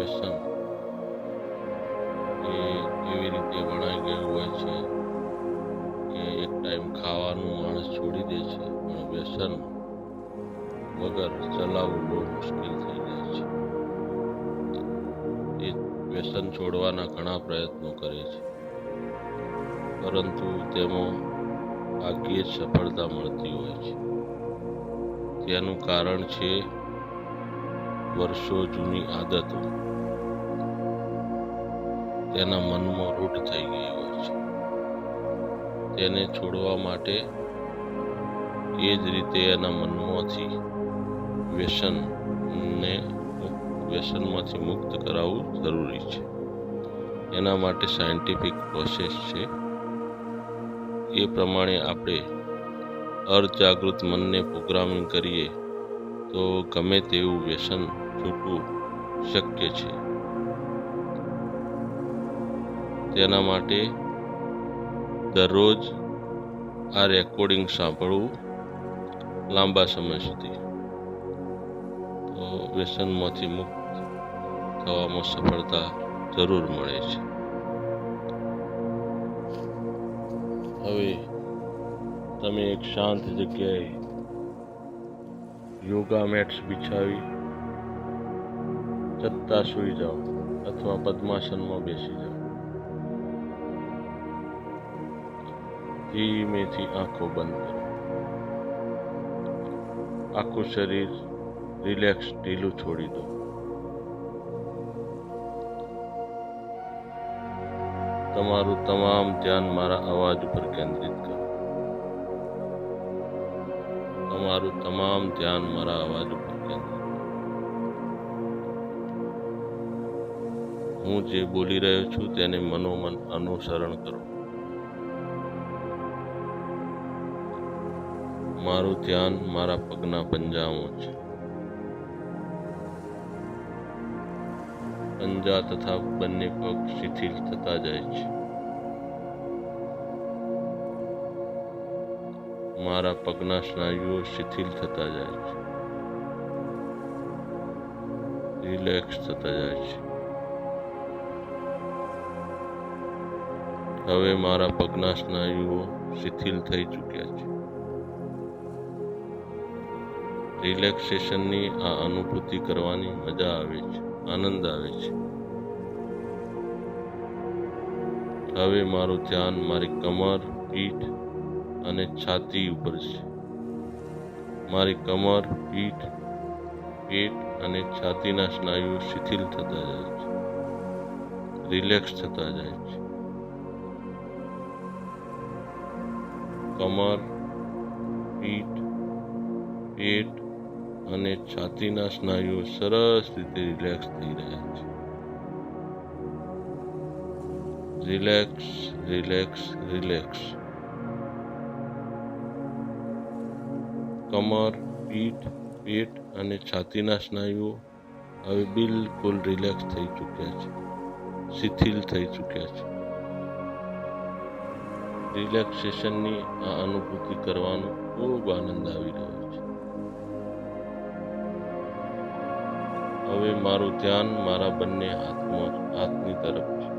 વ્યસન એ એવી રીતે વણાઈ ગયું હોય છે કે એક ટાઈમ ખાવાનું માણસ છોડી દે છે, પણ વ્યસન વગર ચલાવવું બહુ મુશ્કેલ થઈ જાય છે. એ વ્યસન છોડવાના ઘણા પ્રયત્નો કરે છે. પરંતુ તેમાં ભાગ્યે સફળતા મળતી હોય છે. તેનું કારણ છે વર્ષો જૂની આદતો તેના મનમાં રૂઢ થઈ ગઈ હોય છે. તેને છોડવા માટે એ જ રીતે એના મનમાંથી વ્યસનને વ્યસનમાંથી મુક્ત કરાવવું જરૂરી છે. એના માટે સાયન્ટિફિક પ્રોસેસ છે. એ પ્રમાણે આપણે અર્ધજાગૃત મનને પ્રોગ્રામિંગ કરીએ તો ગમે તેવું વ્યસન છૂટવું શક્ય છે. તેના માટે દરરોજ આ રેકોર્ડિંગ સાંભળવું લાંબા સમય સુધી. તો વ્યસનમાંથી મુક્ત થવામાં સફળતા જરૂર મળે છે. હવે તમે એક શાંત જગ્યાએ યોગા મેટ્સ બિછાવી ચત્તા સૂઈ જાઓ અથવા પદ્માસનમાં બેસી જાઓ ધીમેથી આંખો બંધ કરો આખું શરીર રિલેક્સ ઢીલું છોડી દો તમારું તમામ ધ્યાન મારા અવાજ ઉપર કેન્દ્રિત કરો તમારું તમામ ધ્યાન મારા અવાજ ઉપર કેન્દ્રિત હું જે બોલી રહ્યો છું તેને મનોમન અનુસરણ કરો. મારું ધ્યાન મારા પગના પંજામાં છે. પંજા તથા બંને પગ શિથિલ થતા જાય છે. મારા પગના સ્નાયુઓ શિથિલ થતા જાય છે. રિલેક્સ થતા જાય છે. હવે મારા પગના સ્નાયુઓ શિથિલ થઈ ચૂક્યા છે. રિલેક્સેશનની આ અનુભૂતિ કરવાની મજા આવે છે, આનંદ આવે છે. હવે મારું ધ્યાન મારી કમર, પીઠ અને છાતી ઉપર છે. મારી કમર, પીઠ, પેટ અને છાતીના સ્નાયુઓ શિથિલ થતા જાય છે. રિલેક્સ થતા જાય છે. કમર, પીઠ, પેટ અને છાતીના સ્નાયુઓ સરસ રીતે રિલેક્સ થઈ રહ્યા છે. Relax relax relax. કમર, પીઠ, પેટ અને છાતીના સ્નાયુઓ હવે બિલકુલ રિલેક્સ થઈ ચૂક્યા છે. શિથિલ થઈ ચૂક્યા છે. રિલેક્સેશનની આ અનુભૂતિ કરવાનો ખૂબ આનંદ આવી રહ્યો છે. હવે મારું ધ્યાન મારા બંને હાથમાં હાથની તરફ છે.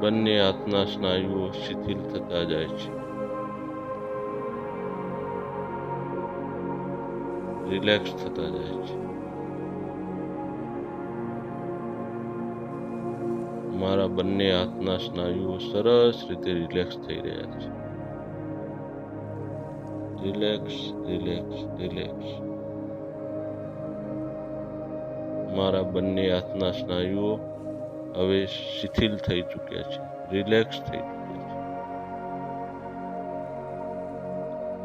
બંને હાથના સ્નાયુઓ શિથિલ થતા જાય છે. રિલેક્સ થતા જાય છે. મારા બંને હાથના સ્નાયુઓ સરસ રીતે રિલેક્સ થઈ રહ્યા છે. રિલેક્સ રિલેક્સ રિલેક્સ મારા બંને હાથના સ્નાયુઓ હવે શિથિલ થઈ ચૂક્યા છે. રિલેક્સ થઈ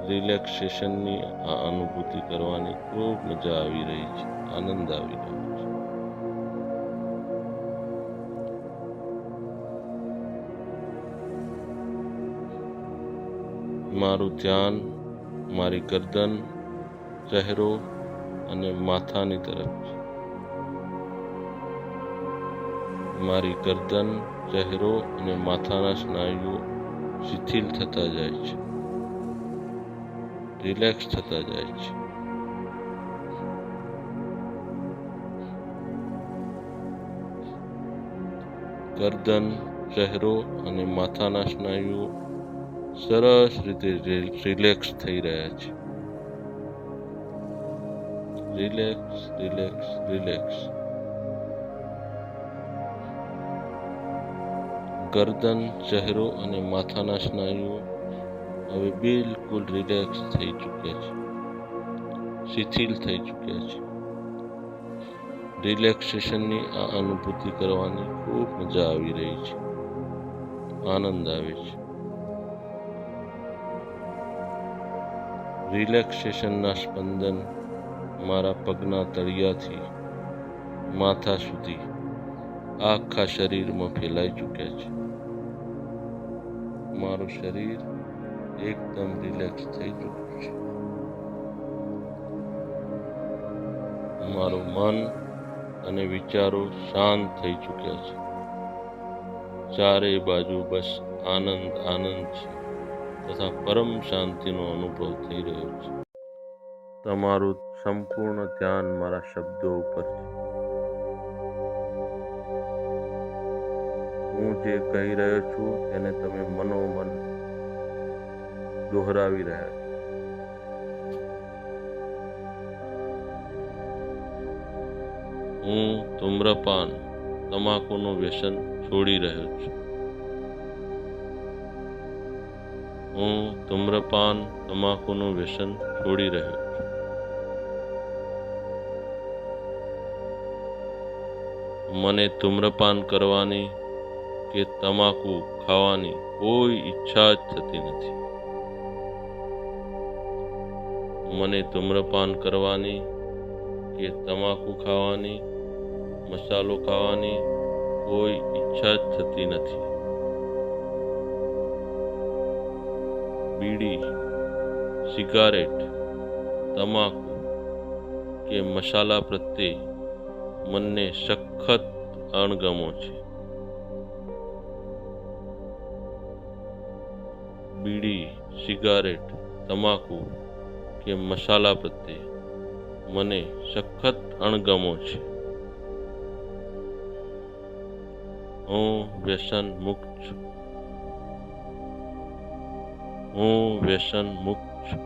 રિલેક્સેશનની આ અનુભૂતિ કરવાની ખૂબ મજા આવી રહી છે, આનંદ આવી રહ્યો છે. મારું ધ્યાન, મારી ગરદન, ચહેરો અને માથાની તરફ છે. મારી ગરદન, ચહેરો અને માથાના સ્નાયુઓ શિથિલ થતા જાય છે. રિલેક્સ થતા જાય છે. ગરદન, ચહેરો અને માથાના સ્નાયુઓ સરસ રીતે રિલેક્સ થઈ રહ્યા છે. Relax relax relax. ગરદન, ચહેરો અને માથાના સ્નાયુઓ હવે બિલકુલ રિલેક્સ થઈ ચૂક્યા છે. શિથિલ થઈ ચૂક્યા છે. રિલેક્સેશનની આ અનુભૂતિ કરવાની ખૂબ મજા આવી રહી છે. આનંદ આવે છે. રિલેક્સેશનના સ્પંદન મારા પગના તળિયાથી માથા સુધી આખા શરીરમાં ફેલાઈ ચૂક્યા છે. મારું શરીર એકદમ રિલેક્સ થઈ ચૂક્યું છે. મારું મન અને વિચારો શાંત થઈ ચૂક્યા છે. ચારે બાજુ બસ આનંદ આનંદ છે તથા પરમ શાંતિનો અનુભવ થઈ રહ્યો છે. તમારું સંપૂર્ણ ધ્યાન મારા શબ્દો ઉપર છે. હું જે કહી રહ્યો છું તેને તમે મનોમન દોહરાવી રહ્યા હું ધૂમ્રપાન, તમાકુનું વ્યસન છોડી રહ્યો છું. હું ધૂમ્રપાન, તમાકુનું વ્યસન છોડી રહ્યો છું. મને ધૂમ્રપાન કરવાની કે તમાકુ ખાવાની કોઈ ઈચ્છા જ થતી નથી. મને ધૂમ્રપાન કરવાની કે તમાકુ ખાવાની, મસાલો ખાવાની કોઈ ઈચ્છા જ થતી નથી. બીડી, સિગારેટ, તમાકુ કે મસાલા પ્રત્યે મનને સખત અણગમો છે. બીડી, સિગારેટ, તમાકુ કે મસાલા પ્રત્યે મને સખત અણગમો છે. હું વ્યસન મુક્ત છું. હું વ્યસન મુક્ત છું.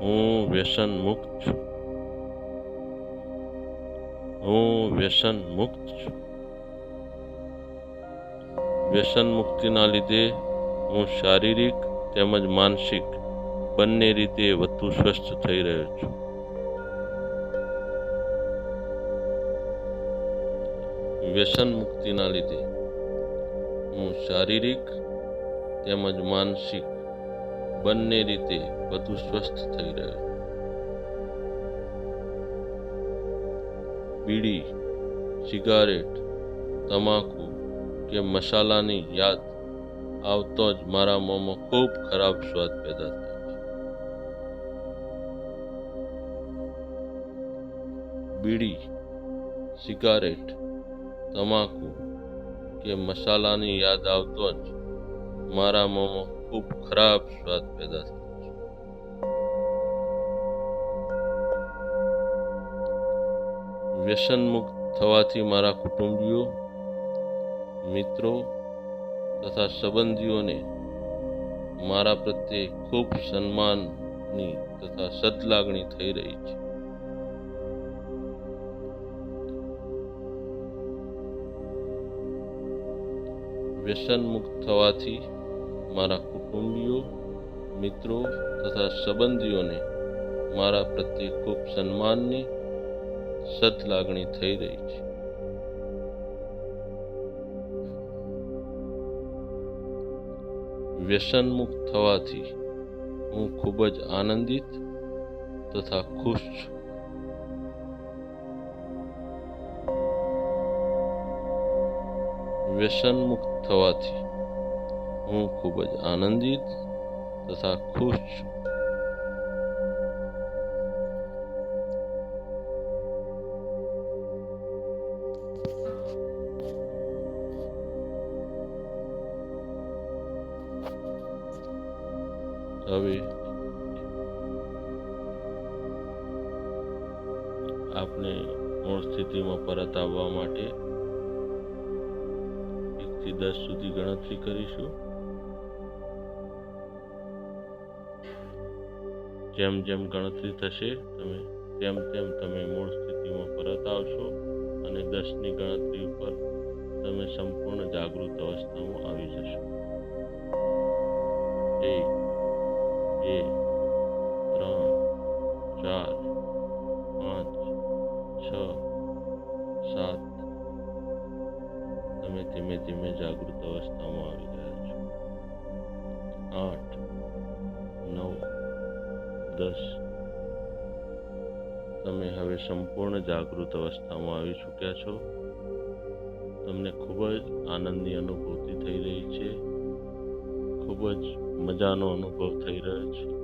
હું વ્યસન મુક્ત છું. હું વ્યસન મુક્ત છું. વ્યસન મુક્તિના લીધે હું શારીરિક તેમજ માનસિક બંને રીતે વધુ સ્વસ્થ થઈ રહ્યો છું. વ્યસન મુક્તિના લીધે હું શારીરિક તેમજ માનસિક બંને રીતે વધુ સ્વસ્થ થઈ રહ્યો બીડી, સિગારેટ, તમાકુ કે મસાલાની યાદ આવતો જ મારા મોંમાં ખૂબ ખરાબ સ્વાદ પેદા થાય. બીડી, સિગારેટ, તમાકુ કે મસાલાની યાદ આવતો જ મારા મોંમાં ખૂબ ખરાબ સ્વાદ પેદા થાય. વ્યસન મુક્ત થવાથી મારા કુટુંબીઓ, મિત્રો તથા સંબંધીઓને મારા પ્રત્યે ખૂબ સન્માનની તથા સદલાગણી થઈ રહી છે. વ્યસન મુક્ત થવાથી મારા કુટુંબીઓ, મિત્રો તથા સંબંધીઓને મારા પ્રત્યે ખૂબ સન્માનની સદલાગણી થઈ રહી છે. વ્યસન મુક્ત થવાથી હું ખૂબ જ આનંદિત તથા ખુશ છું. વ્યસનમુક્ત થવાથી હું ખૂબ જ આનંદિત તથા ખુશ છું. આપણે મૂળ સ્થિતિમાં પરત આવવા માટે એકથી દસ સુધી ગણતરી કરીશું. જેમ જેમ ગણતરી થશે, તમે તેમ તેમ તમે મૂળ સ્થિતિમાં પરત આવશો અને દસની ગણતરી ઉપર તમે સંપૂર્ણ જાગૃત અવસ્થામાં આવી જશો. એક બે, ત્રણ, ચાર, પાંચ છ, સાત. તમે ધીમે ધીમે જાગૃત અવસ્થામાં આવી ગયા છો. આઠ, નવ, દસ. તમે હવે સંપૂર્ણ જાગૃત અવસ્થામાં આવી ચૂક્યા છો. તમને ખૂબ જ આનંદની અનુભૂતિ થઈ રહી છે. ખૂબ જ મજાનો અનુભવ થઈ રહ્યો છે.